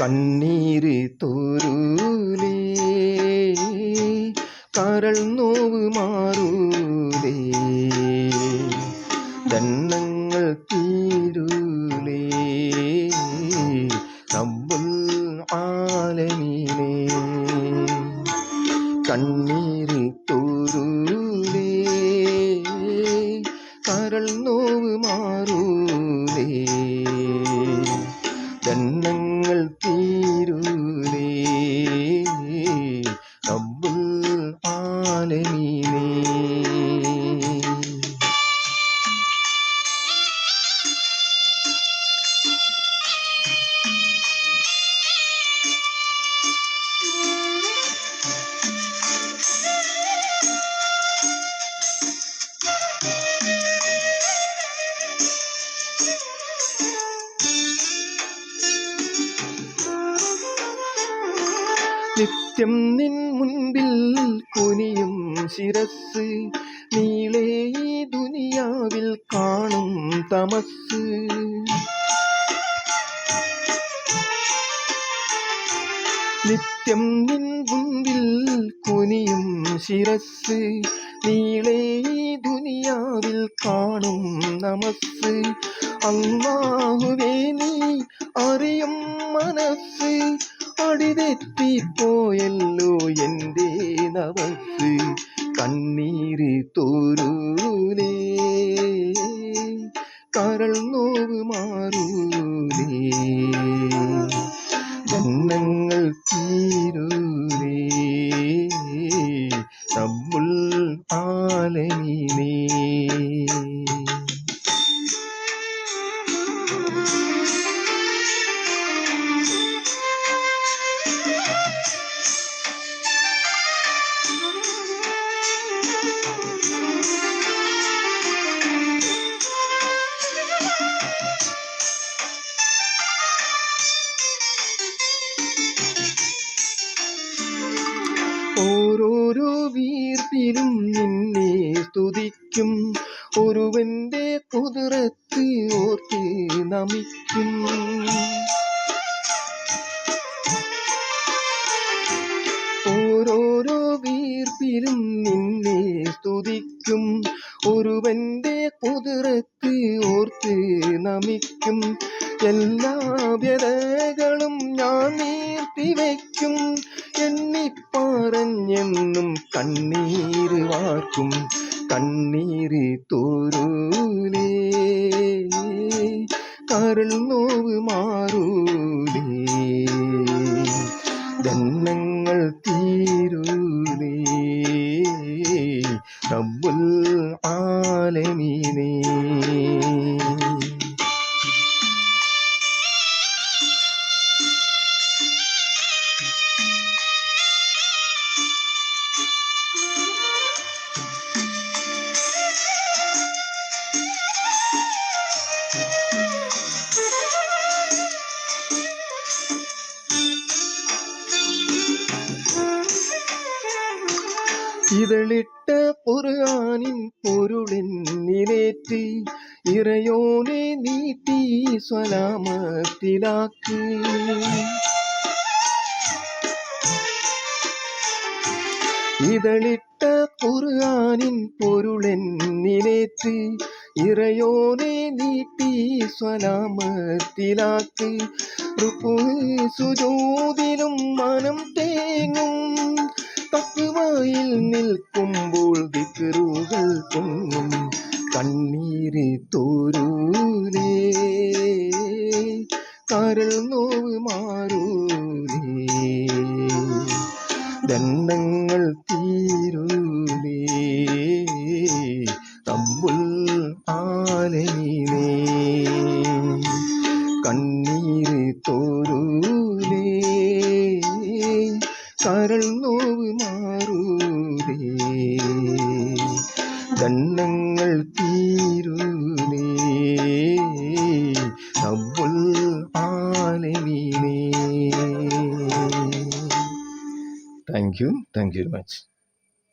കണ്ണീര് തോരൂലേ കരൾ നോവ് മാറൂലേ ദണ്ണങ്ങൾ തീരൂലേ റബ്ബുൽ ആലമീനേ. കണ്ണീര് തോരൂലേ കരൾ നോവ് മാറൂലേ. നിത്യം നിൻ മുൻപിൽ കുനിയും ശിരസ്. നീളേ ഈ ദുനിയാവിൽ കാണും തമസ്. നിത്യം നിൻ മുൻപിൽ കുനിയും ശിരസ്. നീളേ ഈ ദുനിയാവിൽ കാണും നമസ് അള്ളാഹുവേ നീ അറിയും മനസ്സ്. അടിതെറ്റിപ്പോയല്ലോ എന്റെ നവസ്. കണ്ണീര് തോരൂലേ. കരൾ നോവ് മാറൂലേ. ജന്മങ്ങൾ തീരൂലേ ഓരോരോ വീർപ്പിലും നിന്നെ സ്തുതിക്കും. ഒരുവന്റെ കുതിരത്ത് ഓർത്ത് നമിക്കും. ഓരോരോ വീർപ്പിലും നിന്നെ സ്തുതിക്കും. ഒരുവന്റെ കുതിരത്ത് ഓർത്ത് നമിക്കും. എല്ലാ വ്യതകളും ഞാൻ നീർത്തി വയ്ക്കും. എണ്ണിപ്പറഞ്ഞെന്നും കണ്ണീര് വാർക്കും. കണ്ണീര് തോരൂലേ. കരൾ നോവ് മാറൂലേ ഇതളിട്ട പൊറുകാനിൻ പൊരുളെന്നിലേറ്റ് ഇറയോനെ നീട്ടി സ്വലാമത്തിലാക്കി. ഇതളിട്ട ഖുർആനിൻ പൊരുളെന്നിലേറ്റ് ഇറയോനെ നീട്ടി സ്വലാമത്തിലാക്കി. സുജോതിലും മനം കരൾ നോവ് മാറൂലേ. ദണ്ഡങ്ങൾ തീരൂലേ. റബ്ബുൽ കണ്ണീര് തോരൂലേ. കരൾ നോവ് മാറൂലേ. ദണ്ഡങ്ങൾ ആലമീനേ